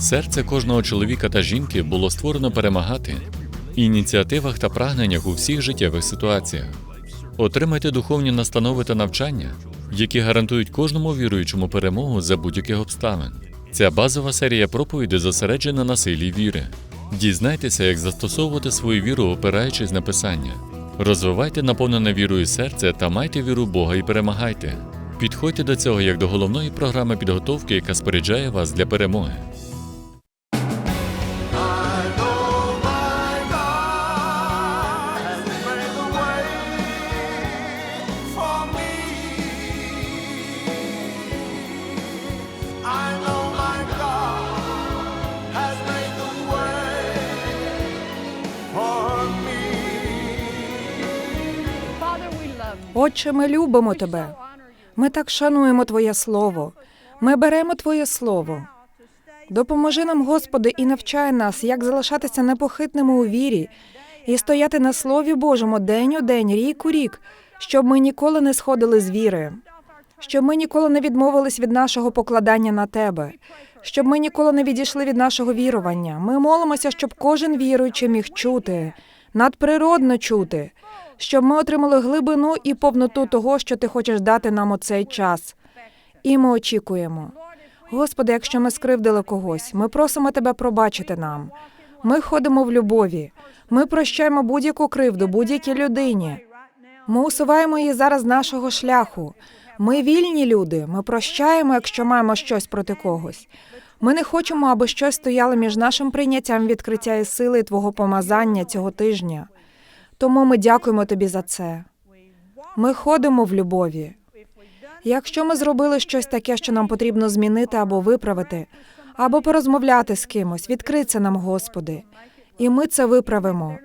Серце кожного чоловіка та жінки було створено перемагати ініціативах та прагненнях у всіх життєвих ситуаціях. Отримайте духовні настанови та навчання, які гарантують кожному віруючому перемогу за будь-яких обставин. Ця базова серія проповідей зосереджена на силі віри. Дізнайтеся, як застосовувати свою віру, опираючись на писання. Розвивайте наповнене вірою серце та майте віру Бога і перемагайте. Підходьте до цього як до головної програми підготовки, яка споряджає вас для перемоги. Отче, ми любимо тебе. Ми так шануємо Твоє Слово. Ми беремо Твоє Слово. Допоможи нам, Господи, і навчай нас, як залишатися непохитними у вірі і стояти на Слові Божому день у день, рік у рік, щоб ми ніколи не сходили з віри, щоб ми ніколи не відмовились від нашого покладання на Тебе, щоб ми ніколи не відійшли від нашого вірування. Ми молимося, щоб кожен віруючий міг чути, надприродно чути, щоб ми отримали глибину і повноту того, що ти хочеш дати нам у цей час. І ми очікуємо. Господи, якщо ми скривдили когось, ми просимо тебе пробачити нам. Ми ходимо в любові. Ми прощаємо будь-яку кривду, будь-якій людині. Ми усуваємо її зараз з нашого шляху. Ми вільні люди. Ми прощаємо, якщо маємо щось проти когось. Ми не хочемо, аби щось стояло між нашим прийняттям відкриття і сили і твого помазання цього тижня. Тому ми дякуємо тобі за це. Ми ходимо в любові. Якщо ми зробили щось таке, що нам потрібно змінити або виправити, або порозмовляти з кимось, відкрий нам, Господи, і ми це виправимо.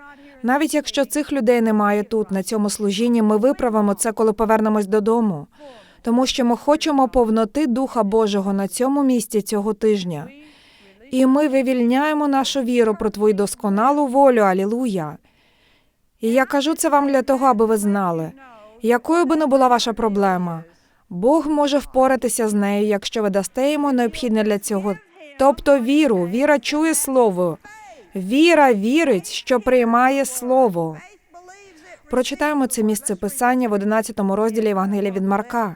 Навіть якщо цих людей немає тут, на цьому служінні, ми виправимо це, коли повернемось додому, тому що ми хочемо повноти Духа Божого на цьому місці цього тижня. І ми вивільняємо нашу віру про твою досконалу волю. Алілуя. І я кажу це вам для того, аби ви знали, якою би не була ваша проблема, Бог може впоратися з нею, якщо ви дасте йому необхідне для цього. Тобто віру, віра чує слово. Віра вірить, що приймає слово. Прочитаємо це місце писання в 11 розділі Євангелія від Марка.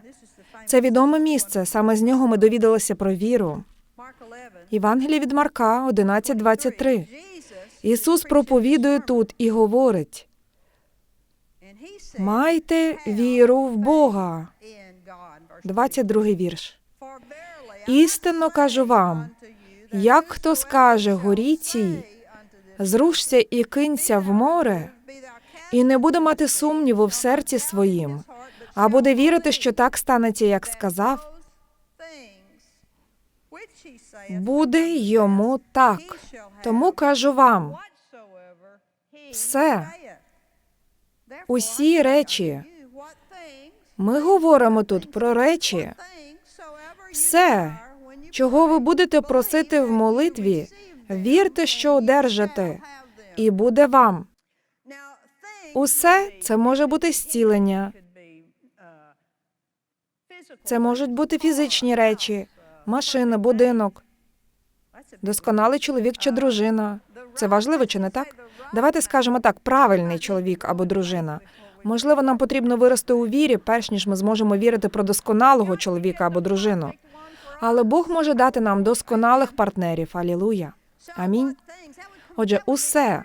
Це відоме місце. Саме з нього ми довідалися про віру. Євангеліє від Марка 11.23. Ісус проповідує тут і говорить: майте віру в Бога. 22 вірш. Істинно кажу вам, як хто скаже горі зрушся і кинься в море, і не буде мати сумніву в серці своїм, а буде вірити, що так станеться, як сказав, буде йому так. Тому кажу вам, все, усі речі. Ми говоримо тут про речі, все, чого ви будете просити в молитві, вірте, що одержите, і буде вам. Усе це може бути зцілення, це можуть бути фізичні речі, машина, будинок, досконалий чоловік чи дружина. Це важливо чи не так? Давайте скажемо так: правильний чоловік або дружина. Можливо, нам потрібно вирости у вірі, перш ніж ми зможемо вірити про досконалого чоловіка або дружину. Але Бог може дати нам досконалих партнерів. Алілуя. Амінь. Отже, усе,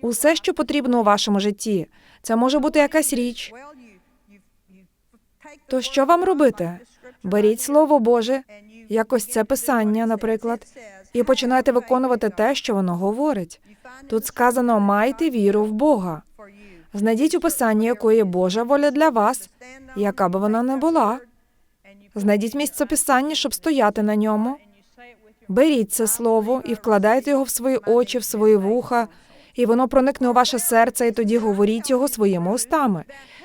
усе, що потрібно у вашому житті, це може бути якась річ. То що вам робити? Беріть слово Боже, якось це писання, наприклад, і починайте виконувати те, що воно говорить. Тут сказано майте віру в Бога. Знайдіть у писанні, якою є Божа воля для вас, яка би вона не була. Знайдіть місце писання, щоб стояти на ньому. Беріть це слово і вкладайте його в свої очі, в свої вуха, і воно проникне у ваше серце, і тоді говоріть його своїми устами.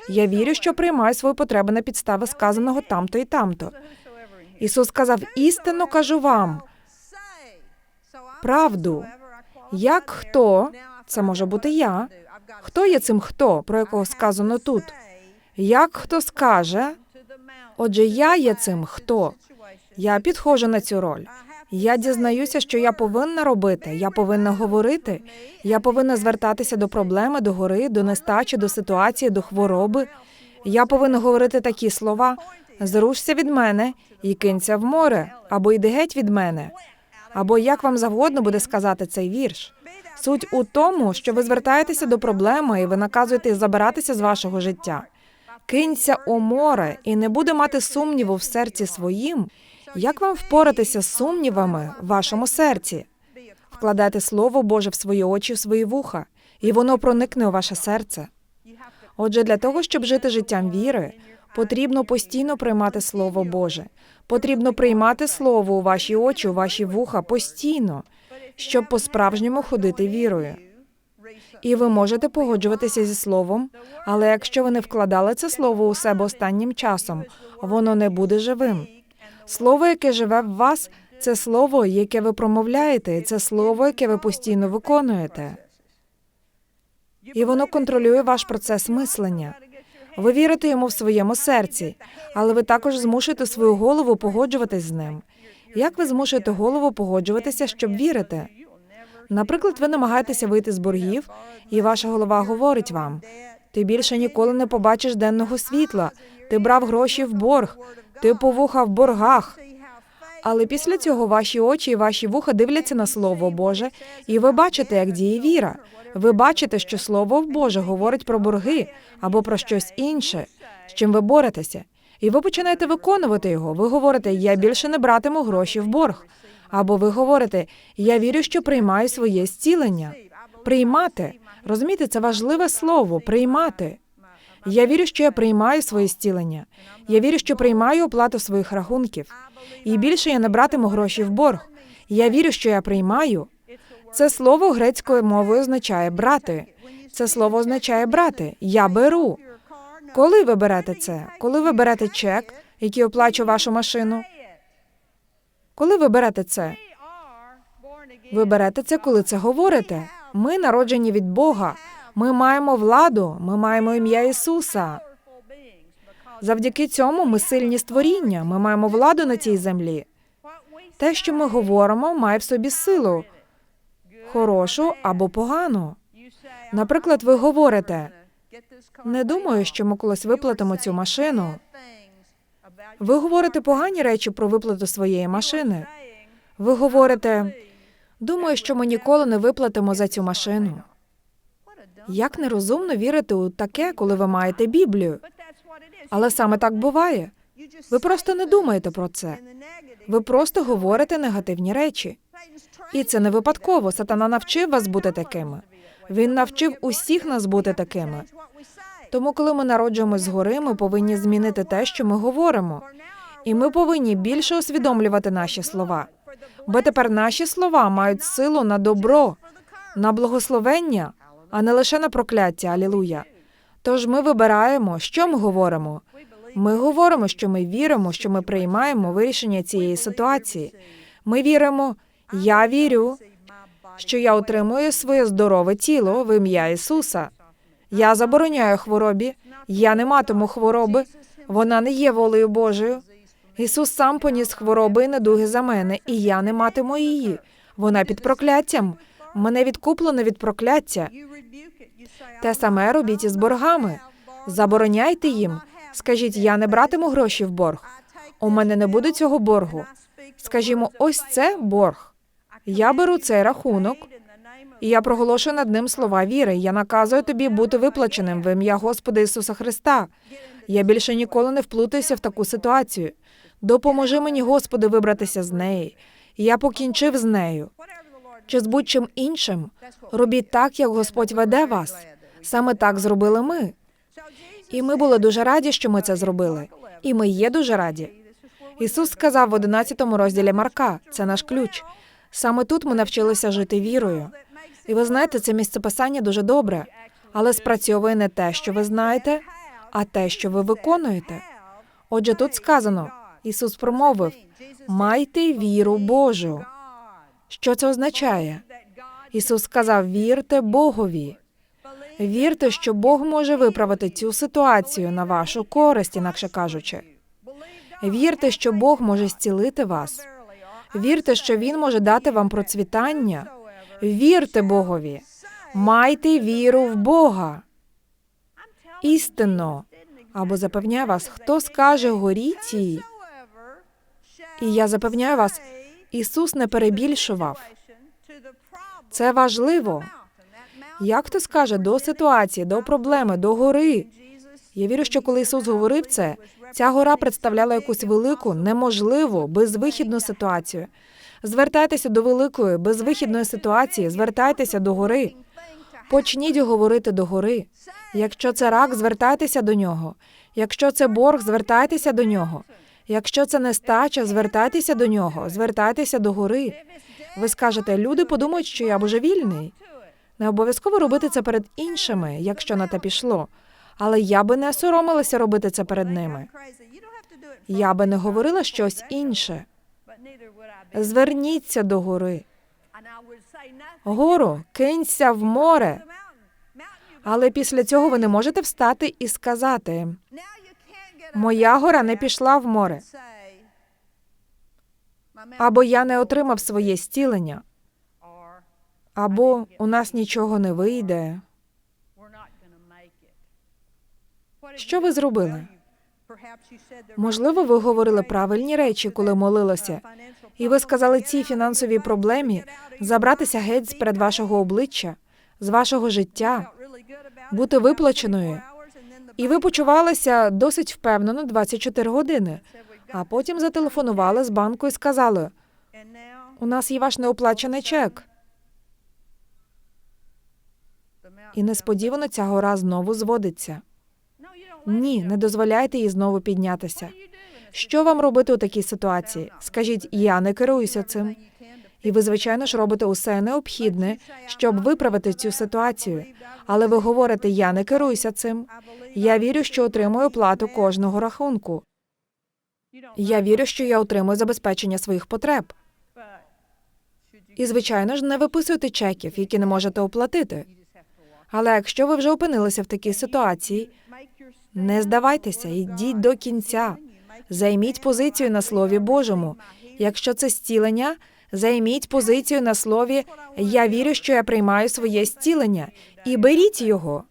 Я вірю, що приймаю свої потреби на підстави сказаного тамто і тамто. Ісус сказав: істинно кажу вам, правду. Як хто, це може бути я. Хто є цим хто, про якого сказано тут? Як хто скаже, отже, я є цим хто. Я підходжу на цю роль. Я дізнаюся, що я повинна робити. Я повинна говорити. Я повинна звертатися до проблеми, до гори, до нестачі, до ситуації, до хвороби. Я повинна говорити такі слова: зрушся від мене і кинься в море, або йди геть від мене. Або як вам завгодно буде сказати цей вірш. Суть у тому, що ви звертаєтеся до проблеми і ви наказуєте забиратися з вашого життя. Кинься у море і не буде мати сумніву в серці своїм. Як вам впоратися з сумнівами в вашому серці? Вкладайте Слово Боже в свої очі, в свої вуха, і воно проникне у ваше серце. Отже, для того, щоб жити життям віри, потрібно постійно приймати Слово Боже. Потрібно приймати Слово у ваші очі, у ваші вуха постійно, щоб по-справжньому ходити вірою. І ви можете погоджуватися зі словом, але якщо ви не вкладали це слово у себе останнім часом, воно не буде живим. Слово, яке живе в вас, це слово, яке ви промовляєте, це слово, яке ви постійно виконуєте. І воно контролює ваш процес мислення. Ви вірите йому в своєму серці, але ви також змушуєте свою голову погоджуватись з ним. Як ви змушуєте голову погоджуватися, щоб вірити? Наприклад, ви намагаєтеся вийти з боргів, і ваша голова говорить вам: ти більше ніколи не побачиш денного світла, ти брав гроші в борг, ти повуха в боргах. Але після цього ваші очі і ваші вуха дивляться на Слово Боже, і ви бачите, як діє віра. Ви бачите, що Слово Боже говорить про борги або про щось інше, з чим ви боретеся. І ви починаєте виконувати його. Ви говорите, я більше не братиму гроші в борг. Або ви говорите, я вірю, що приймаю своє зцілення. Приймати. Розумієте, це важливе слово приймати. Я вірю, що я приймаю своє зцілення. Я вірю, що приймаю оплату своїх рахунків. І більше я не братиму гроші в борг. Я вірю, що я приймаю. Це слово грецькою мовою означає брати. Це слово означає брати. Я беру. Коли ви берете це? Коли ви берете чек, який оплачує вашу машину? Коли ви берете це? Ви берете це, коли це говорите. Ми народжені від Бога. Ми маємо владу, ми маємо ім'я Ісуса. Завдяки цьому ми сильні створіння. Ми маємо владу на цій землі. Те, що ми говоримо, має в собі силу, хорошу або погану. Наприклад, ви говорите, не думаю, що ми колись виплатимо цю машину. Ви говорите погані речі про виплату своєї машини. Ви говорите, думаю, що ми ніколи не виплатимо за цю машину. Як нерозумно вірити у таке, коли ви маєте Біблію. Але саме так буває. Ви просто не думаєте про це. Ви просто говорите негативні речі. І це не випадково. Сатана навчив вас бути такими. Він навчив усіх нас бути такими. Тому, коли ми народжуємось згори, ми повинні змінити те, що ми говоримо. І ми повинні більше усвідомлювати наші слова. Бо тепер наші слова мають силу на добро, на благословення, а не лише на прокляття. Алілуя. Тож ми вибираємо, що ми говоримо. Ми говоримо, що ми віримо, що ми приймаємо вирішення цієї ситуації. Ми віримо, я вірю, що я отримую своє здорове тіло в ім'я Ісуса. Я забороняю хворобі, я не матиму хвороби, вона не є волею Божою. Ісус сам поніс хвороби і недуги за мене, і я не матиму її. Вона під прокляттям. Мене відкуплено від прокляття. Те саме робіть із боргами. Забороняйте їм. Скажіть, я не братиму гроші в борг. У мене не буде цього боргу. Скажімо, ось це борг. Я беру цей рахунок, і я проголошую над ним слова віри. Я наказую тобі бути виплаченим в ім'я Господа Ісуса Христа. Я більше ніколи не вплутаюся в таку ситуацію. Допоможи мені, Господи, вибратися з неї. Я покінчив з нею. Чи з будь-чим іншим. Робіть так, як Господь веде вас. Саме так зробили ми. І ми були дуже раді, що ми це зробили. І ми є дуже раді. Ісус сказав в 11 розділі Марка: це наш ключ. Саме тут ми навчилися жити вірою. І ви знаєте, це місце писання дуже добре, але спрацьовує не те, що ви знаєте, а те, що ви виконуєте. Отже, тут сказано: Ісус промовив: майте віру Божу. Що це означає? Ісус сказав: вірте Богові. Вірте, що Бог може виправити цю ситуацію на вашу користь, інакше кажучи. Вірте, що Бог може зцілити вас. Вірте, що Він може дати вам процвітання. Вірте Богові. Майте віру в Бога. Істинно. Або запевняю вас, хто скаже горі цій, і я запевняю вас, Ісус не перебільшував. Це важливо. Як хто скаже до ситуації, до проблеми, до гори? Я вірю, що коли Ісус говорив це, ця гора представляла якусь велику, неможливу, безвихідну ситуацію. Звертайтеся до великої, безвихідної ситуації, звертайтеся до гори. Почніть говорити до гори. Якщо це рак, звертайтеся до нього. Якщо це борг, звертайтеся до нього. Якщо це нестача, звертайтеся до нього, звертайтеся до гори. Ви скажете, люди подумають, що я божевільний. Не обов'язково робити це перед іншими, якщо на те пішло. Але я би не соромилася робити це перед ними. Я би не говорила щось інше. Зверніться до гори. Гору, кинься в море. Але після цього ви не можете встати і сказати: Моя гора не пішла в море, або я не отримав своє зцілення, або у нас нічого не вийде. Що ви зробили? Можливо, ви говорили правильні речі, коли молилися, і ви сказали цій фінансовій проблемі забратися геть з перед вашого обличчя, з вашого життя, бути виплаченою. І ви почувалися досить впевнено 24 години. А потім зателефонували з банку і сказали: у нас є ваш неоплачений чек. І несподівано ця гора знову зводиться. Ні, не дозволяйте їй знову піднятися. Що вам робити у такій ситуації? Скажіть, я не керуюся цим. І ви, звичайно ж, робите усе необхідне, щоб виправити цю ситуацію. Але ви говорите, я не керуюся цим. Я вірю, що отримую плату кожного рахунку. Я вірю, що я отримую забезпечення своїх потреб. І, звичайно ж, не виписуйте чеків, які не можете оплатити. Але якщо ви вже опинилися в такій ситуації, не здавайтеся, йдіть до кінця. Займіть позицію на Слові Божому. Якщо це зцілення, займіть позицію на слові Я вірю, що я приймаю своє зцілення, і беріть його.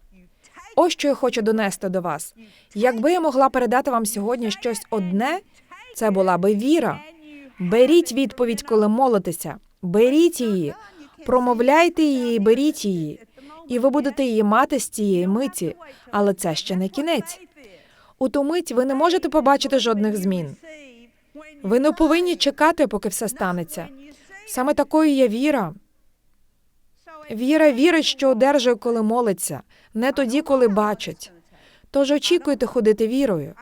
Ось що я хочу донести до вас. Якби я могла передати вам сьогодні щось одне, це була би віра. Беріть відповідь, коли молитеся. Беріть її, промовляйте її, і беріть її, і ви будете її мати з цієї миті. Але це ще не кінець. У ту мить ви не можете побачити жодних змін. Ви не повинні чекати, поки все станеться. Саме такою є віра. Віра вірить, що одержує, коли молиться, не тоді, коли бачить. Тож очікуйте ходити вірою.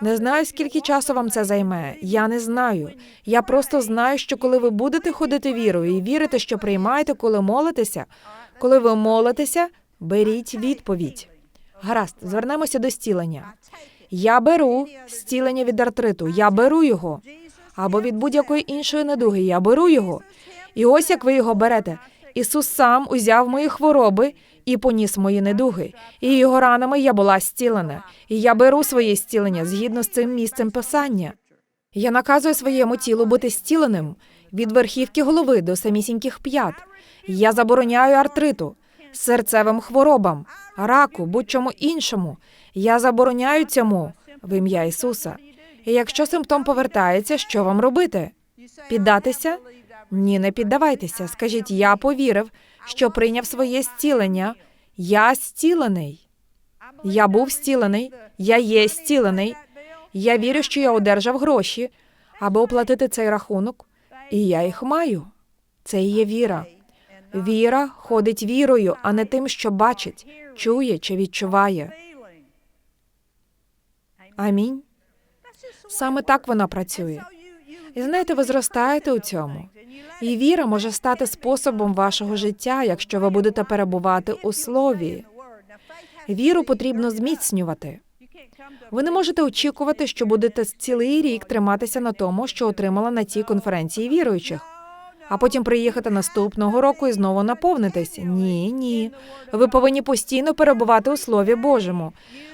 Не знаю, скільки часу вам це займе. Я не знаю. Я просто знаю, що коли ви будете ходити вірою і вірите, що приймаєте, коли молитеся, коли ви молитеся, беріть відповідь. Гаразд, звернемося до стілення. Я беру зцілення від артриту, я беру його. Або від будь-якої іншої недуги, я беру його. І ось як ви його берете. Ісус сам узяв мої хвороби і поніс мої недуги, і його ранами я була зцілена. І я беру своє зцілення згідно з цим місцем писання. Я наказую своєму тілу бути зціленим від верхівки голови до самісіньких п'ят. Я забороняю артриту, серцевим хворобам, раку, будь-чому іншому. Я забороняю цьому в ім'я Ісуса. І якщо симптом повертається, що вам робити? Піддатися? Ні, не піддавайтеся. Скажіть, я повірив, що прийняв своє зцілення. Я зцілений. Я був зцілений, я є зцілений. Я вірю, що я одержав гроші, аби оплатити цей рахунок, і я їх маю. Це і є віра. Віра ходить вірою, а не тим, що бачить, чує чи відчуває. Амінь. Саме так вона працює. І знаєте, ви зростаєте у цьому. І віра може стати способом вашого життя, якщо ви будете перебувати у слові. Віру потрібно зміцнювати. Ви не можете очікувати, що будете цілий рік триматися на тому, що отримала на цій конференції віруючих, а потім приїхати наступного року і знову наповнитись. Ні, ні. Ви повинні постійно перебувати у Слові Божому.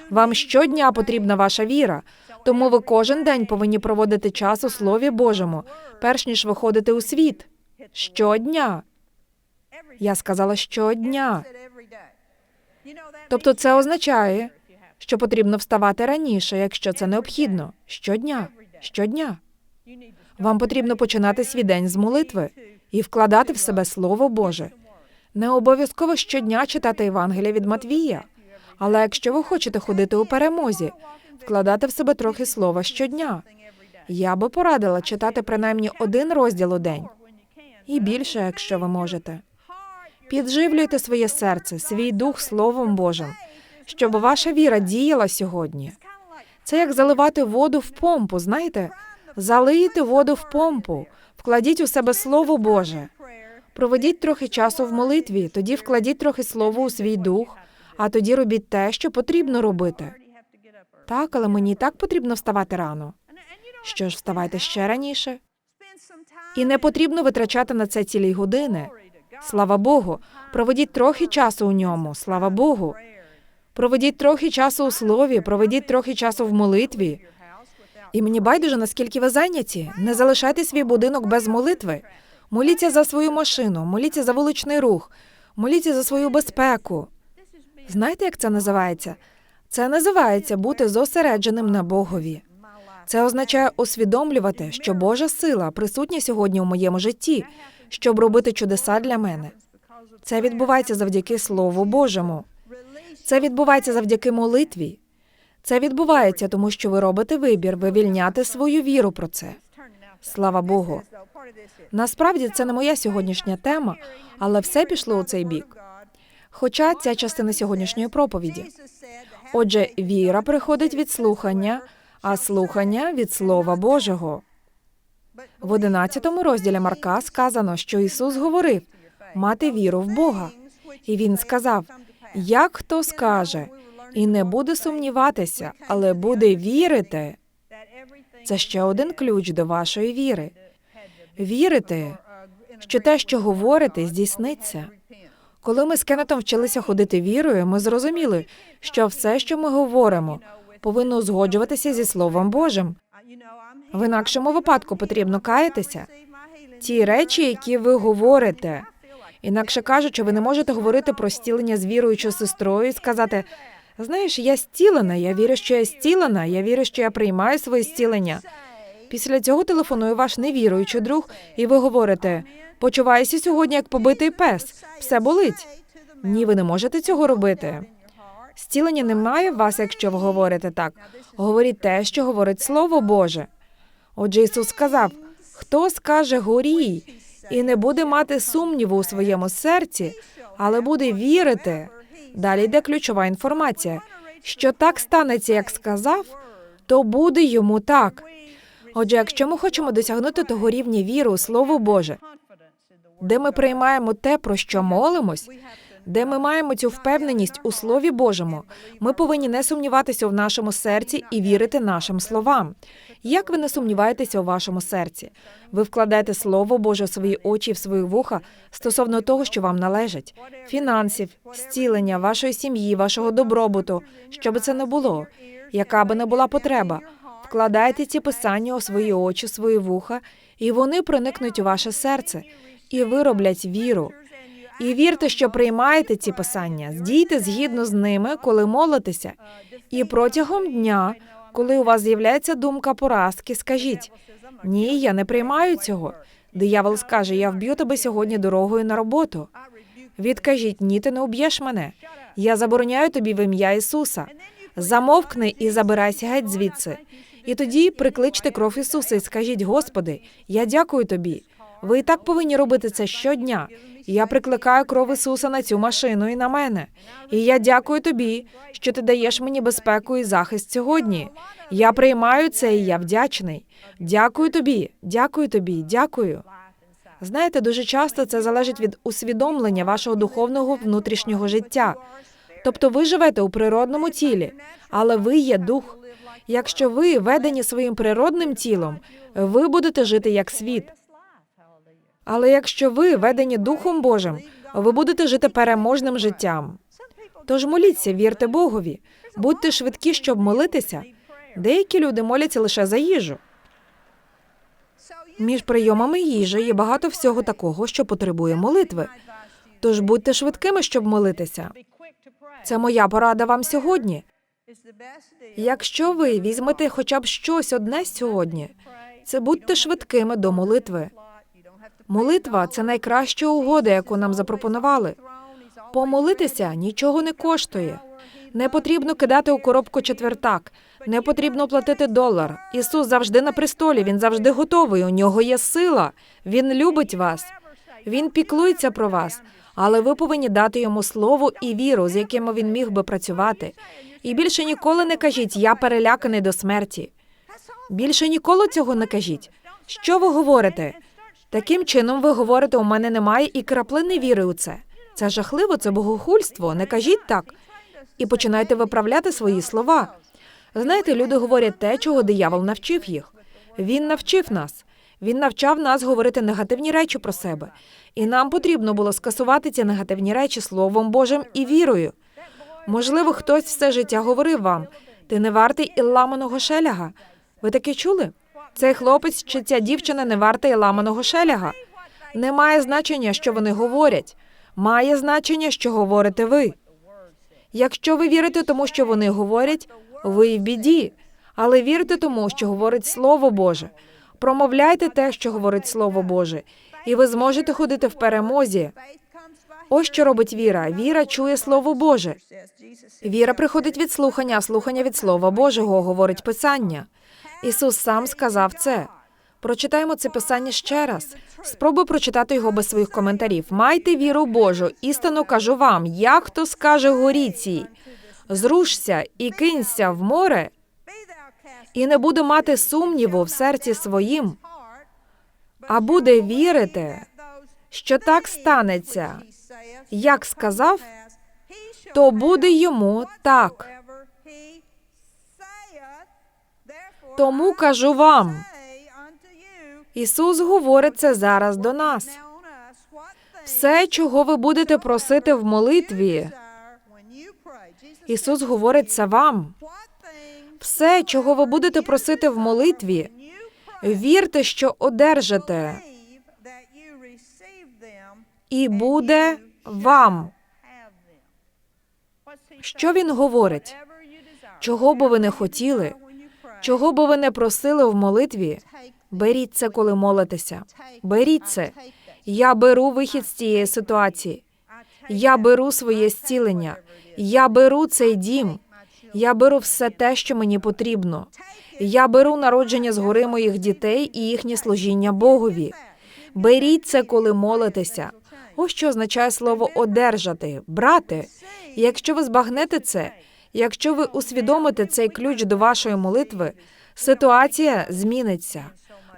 Вам щодня потрібна ваша віра. Тому ви кожен день повинні проводити час у Слові Божому, перш ніж виходити у світ. Щодня. Я сказала щодня. Тобто це означає, що потрібно вставати раніше, якщо це необхідно. Щодня. Щодня. Вам потрібно починати свій день з молитви і вкладати в себе Слово Боже. Не обов'язково щодня читати Євангелія від Матвія. Але якщо ви хочете ходити у перемозі, вкладати в себе трохи слова щодня. Я би порадила читати принаймні один розділ у день і більше, якщо ви можете. Підживлюйте своє серце, свій дух Словом Божим, щоб ваша віра діяла сьогодні. Це як заливати воду в помпу, знаєте? Залийте воду в помпу, вкладіть у себе Слово Боже. Проведіть трохи часу в молитві, тоді вкладіть трохи слова у свій дух, а тоді робіть те, що потрібно робити. Так, але мені так потрібно вставати рано. Що ж, вставайте ще раніше. І не потрібно витрачати на це цілі години. Слава Богу, проведіть трохи часу у ньому. Слава Богу. Проведіть трохи часу у слові, проведіть трохи часу в молитві. І мені байдуже, наскільки ви зайняті. Не залишайте свій будинок без молитви. Моліться за свою машину, моліться за вуличний рух, моліться за свою безпеку. Знаєте, як це називається? Це називається бути зосередженим на Богові. Це означає усвідомлювати, що Божа сила присутня сьогодні у моєму житті, щоб робити чудеса для мене. Це відбувається завдяки Слову Божому. Це відбувається завдяки молитві. Це відбувається, тому що ви робите вибір вивільняти свою віру про це. Слава Богу. Насправді це не моя сьогоднішня тема, але все пішло у цей бік. Хоча ця частина сьогоднішньої проповіді. Отже, віра приходить від слухання, а слухання від Слова Божого. В 11 розділі Марка сказано, що Ісус говорив мати віру в Бога. І він сказав: як хто скаже, і не буде сумніватися, але буде вірити. Це ще один ключ до вашої віри. Вірити, що те, що говорите, здійсниться. Коли ми з Кеннетом вчилися ходити вірою, ми зрозуміли, що все, що ми говоримо, повинно узгоджуватися зі Словом Божим. В інакшому випадку потрібно каятися. Ті речі, які ви говорите. Інакше кажучи, ви не можете говорити про стілення з віруючою сестрою і сказати: знаєш, я стілена, я вірю, що я стілена, я вірю, що я приймаю своє стілення. Після цього телефонує ваш невіруючий друг, і ви говорите: почуваюся сьогодні як побитий пес, все болить. Ні, ви не можете цього робити. Стілення немає в вас, якщо ви говорите так. Говоріть те, що говорить Слово Боже. Отже, Ісус сказав: хто скаже горій і не буде мати сумніву у своєму серці, але буде вірити. Далі йде ключова інформація. Що так станеться, як сказав, то буде йому так. Отже, якщо ми хочемо досягнути того рівня віри у Слово Боже, де ми приймаємо те, про що молимось, де ми маємо цю впевненість у Слові Божому, ми повинні не сумніватися в нашому серці і вірити нашим словам. Як ви не сумніваєтеся у вашому серці? Ви вкладаєте Слово Боже в свої очі, в свої вуха стосовно того, що вам належить: фінансів, зцілення, вашої сім'ї, вашого добробуту, що би це не було, яка би не була потреба. Вкладайте ці писання у свої очі, свої вуха, і вони проникнуть у ваше серце і вироблять віру. І вірте, що приймаєте ці писання, здійте згідно з ними, коли молитеся. І протягом дня, коли у вас з'являється думка поразки, скажіть: ні, я не приймаю цього. Диявол скаже: Я вб'ю тебе сьогодні дорогою на роботу. Відкажіть, ні, ти не уб'єш мене. Я забороняю тобі в ім'я Ісуса. Замовкни і забирайся геть звідси. І тоді прикличте кров Ісуса і скажіть: Господи, я дякую тобі. Ви і так повинні робити це щодня. Я прикликаю кров Ісуса на цю машину і на мене. І я дякую тобі, що ти даєш мені безпеку і захист сьогодні. Я приймаю це, і я вдячний. Дякую тобі, дякую тобі, дякую. Знаєте, дуже часто це залежить від усвідомлення вашого духовного внутрішнього життя. Тобто ви живете у природному тілі, але ви є дух. Якщо ви ведені своїм природним тілом, ви будете жити як світ. Але якщо ви ведені Духом Божим, ви будете жити переможним життям. Тож моліться, вірте Богові, будьте швидкі, щоб молитися. Деякі люди моляться лише за їжу. Між прийомами їжі є багато всього такого, що потребує молитви. Тож будьте швидкими, щоб молитися. Це моя порада вам сьогодні. Якщо ви візьмете хоча б щось одне сьогодні, це будьте швидкими до молитви. Молитва це найкраща угода, яку нам запропонували. Помолитися нічого не коштує. Не потрібно кидати у коробку четвертак, не потрібно платити долар. Ісус завжди на престолі, він завжди готовий. У нього є сила. Він любить вас. Він піклується про вас, але ви повинні дати йому слово і віру, з якими він міг би працювати. І більше ніколи не кажіть Я переляканий до смерті. Більше ніколи цього не кажіть. Що ви говорите? Таким чином ви говорите, у мене немає і краплини віри у це. Це жахливо, це богохульство. Не кажіть так. І починайте виправляти свої слова. Знаєте, люди говорять те, чого диявол навчив їх. Він навчив нас. Він навчав нас говорити негативні речі про себе. І нам потрібно було скасувати ці негативні речі Словом Божим і вірою. Можливо, хтось все життя говорив вам: ти не вартий і ламаного шеляга. Ви таке чули? Цей хлопець чи ця дівчина не варта і ламаного шеляга. Не має значення, що вони говорять. Має значення, що говорите ви. Якщо ви вірите тому, що вони говорять, ви в біді. Але вірте тому, що говорить Слово Боже. Промовляйте те, що говорить Слово Боже, і ви зможете ходити в перемозі. Ось що робить віра. Віра чує Слово Боже. Віра приходить від слухання, слухання від Слова Божого, говорить Писання. Ісус сам сказав це. Прочитаємо це писання ще раз. Спробуй прочитати його без своїх коментарів. Майте віру Божу. Істинно кажу вам, як хто скаже горі цій, зрушся і кинься в море, і не буде мати сумніву в серці своїм, а буде вірити, що так станеться, як сказав, то буде йому так. Тому кажу вам, Ісус говорить це зараз до нас. Все, чого ви будете просити в молитві, Ісус говорить це вам. Все, чого ви будете просити в молитві, вірте, що одержите, і буде вам. Що він говорить? Чого би ви не хотіли, чого би ви не просили в молитві, беріть це, коли молитеся. Беріть це. Я беру вихід з цієї ситуації. Я беру своє зцілення. Я беру цей дім. Я беру все те, що мені потрібно. Я беру народження згори моїх дітей і їхнє служіння Богові. Беріть це, коли молитеся. Ось що означає слово одержати, брати. Якщо ви збагнете це, якщо ви усвідомите цей ключ до вашої молитви, ситуація зміниться.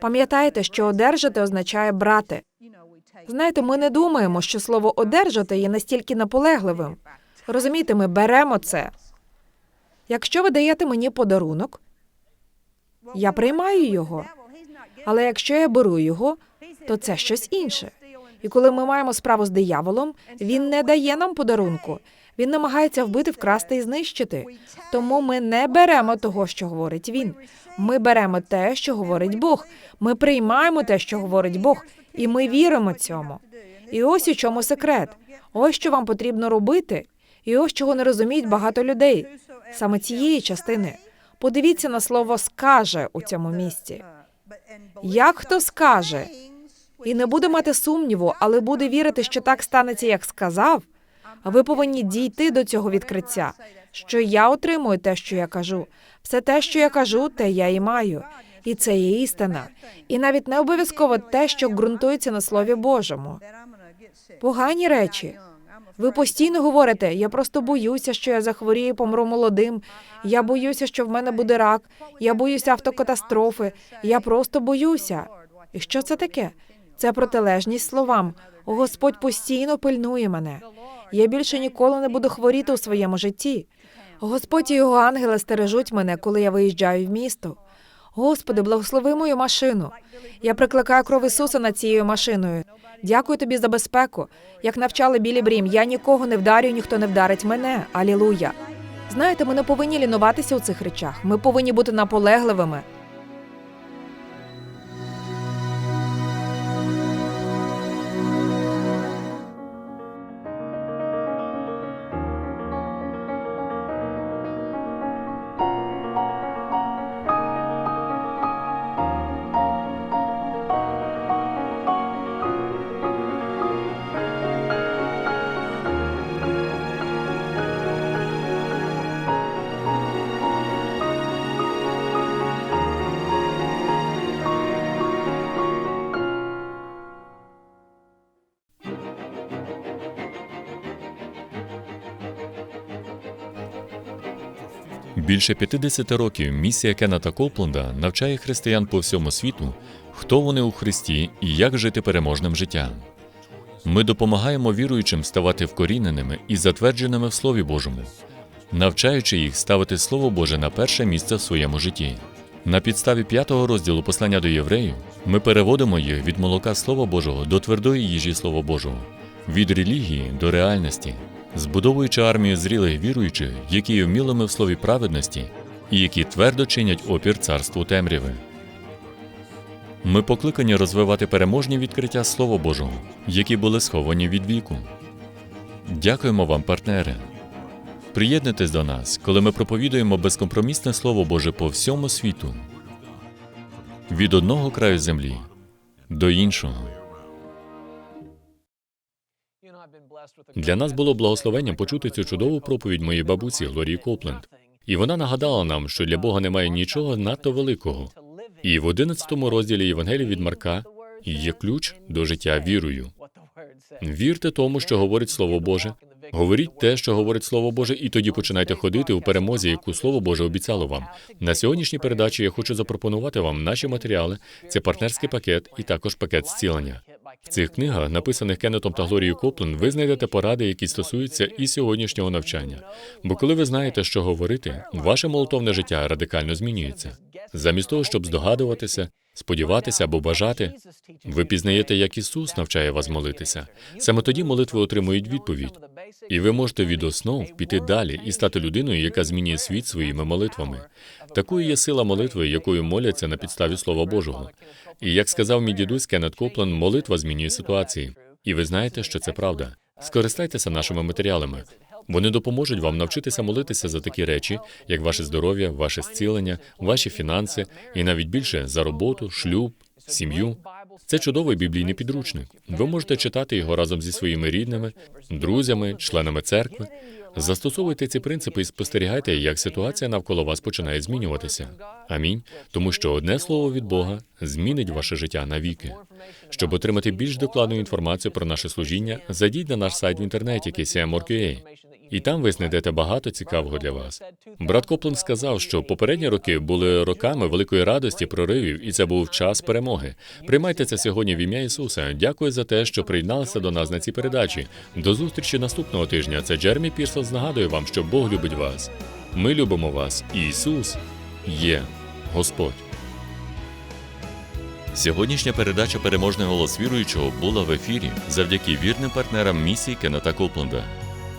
Пам'ятайте, що одержати означає брати. Знаєте, ми не думаємо, що слово одержати є настільки наполегливим. Розумієте, ми беремо це. Якщо ви даєте мені подарунок, я приймаю його. Але якщо я беру його, то це щось інше. І коли ми маємо справу з дияволом, він не дає нам подарунку. Він намагається вбити, вкрасти і знищити. Тому ми не беремо того, що говорить він. Ми беремо те, що говорить Бог. Ми приймаємо те, що говорить Бог, і ми віримо цьому. І ось у чому секрет. Ось що вам потрібно робити, і ось чого не розуміють багато людей. Саме цієї частини. Подивіться на слово скаже у цьому місці. Як хто скаже, і не буде мати сумніву, але буде вірити, що так станеться, як сказав. Ви повинні дійти до цього відкриття, що я отримую те, що я кажу. Все те, що я кажу, те я і маю. І це є істина. І навіть не обов'язково те, що ґрунтується на слові Божому. Погані речі. Ви постійно говорите, я просто боюся, що я захворію, помру молодим. Я боюся, що в мене буде рак. Я боюся автокатастрофи. Я просто боюся. І що це таке? Це протилежність словам. Господь постійно пильнує мене. Я більше ніколи не буду хворіти у своєму житті. Господь і його ангели стережуть мене, коли я виїжджаю в місто. Господи, благослови мою машину. Я прикликаю кров Ісуса над цією машиною. Дякую тобі за безпеку. Як навчали білі брім, я нікого не вдарю, ніхто не вдарить мене. Алілуя. Знаєте, ми не повинні лінуватися у цих речах. Ми повинні бути наполегливими. Більше 50 років місія Кеннета Копленда навчає християн по всьому світу, хто вони у Христі і як жити переможним життям. Ми допомагаємо віруючим ставати вкоріненими і затвердженими в Слові Божому, навчаючи їх ставити Слово Боже на перше місце в своєму житті. На підставі п'ятого розділу послання до євреїв ми переводимо їх від молока Слова Божого до твердої їжі Слова Божого, від релігії до реальності, збудовуючи армію зрілих віруючих, які є вмілими в слові праведності і які твердо чинять опір царству темряви. Ми покликані розвивати переможні відкриття Слова Божого, які були сховані від віку. Дякуємо вам, партнери. Приєднуйтесь до нас, коли ми проповідуємо безкомпромісне Слово Боже по всьому світу. Від одного краю землі до іншого. Для нас було благословенням почути цю чудову проповідь моєї бабусі Глорії Копленд. І вона нагадала нам, що для Бога немає нічого надто великого. І в 11 розділі Євангелії від Марка є ключ до життя вірою. Вірте тому, що говорить Слово Боже. Говоріть те, що говорить Слово Боже, і тоді починайте ходити у перемозі, яку Слово Боже обіцяло вам. На сьогоднішній передачі я хочу запропонувати вам наші матеріали. Це партнерський пакет і також пакет зцілення. В цих книгах, написаних Кеннетом та Глорією Коплен, ви знайдете поради, які стосуються і сьогоднішнього навчання. Бо коли ви знаєте, що говорити, ваше молотовне життя радикально змінюється. Замість того, щоб здогадуватися, сподіватися або бажати, ви пізнаєте, як Ісус навчає вас молитися. Саме тоді молитви отримують відповідь. І ви можете від основ піти далі і стати людиною, яка змінює світ своїми молитвами. Такою є сила молитви, якою моляться на підставі Слова Божого. І як сказав мій дідусь Кеннет Коплен, молитва змінює ситуації. І ви знаєте, що це правда. Скористайтеся нашими матеріалами. Вони допоможуть вам навчитися молитися за такі речі, як ваше здоров'я, ваше зцілення, ваші фінанси і навіть більше за роботу, шлюб, сім'ю. Це чудовий біблійний підручник. Ви можете читати його разом зі своїми рідними, друзями, членами церкви. Застосовуйте ці принципи і спостерігайте, як ситуація навколо вас починає змінюватися. Амінь. Тому що одне слово від Бога змінить ваше життя навіки. Щоб отримати більш докладну інформацію про наше служіння, зайдіть на наш сайт в інтернеті KCM.org.ua. І там ви знайдете багато цікавого для вас. Брат Коплен сказав, що попередні роки були роками великої радості, проривів, і це був час перемоги. Приймайте це сьогодні в ім'я Ісуса. Дякую за те, що приєдналися до нас на цій передачі. До зустрічі наступного тижня. Це Джермі Пірсос нагадує вам, що Бог любить вас. Ми любимо вас, Ісус є Господь. Сьогоднішня передача Переможний голос віруючого була в ефірі завдяки вірним партнерам місії Кеннета Копленда.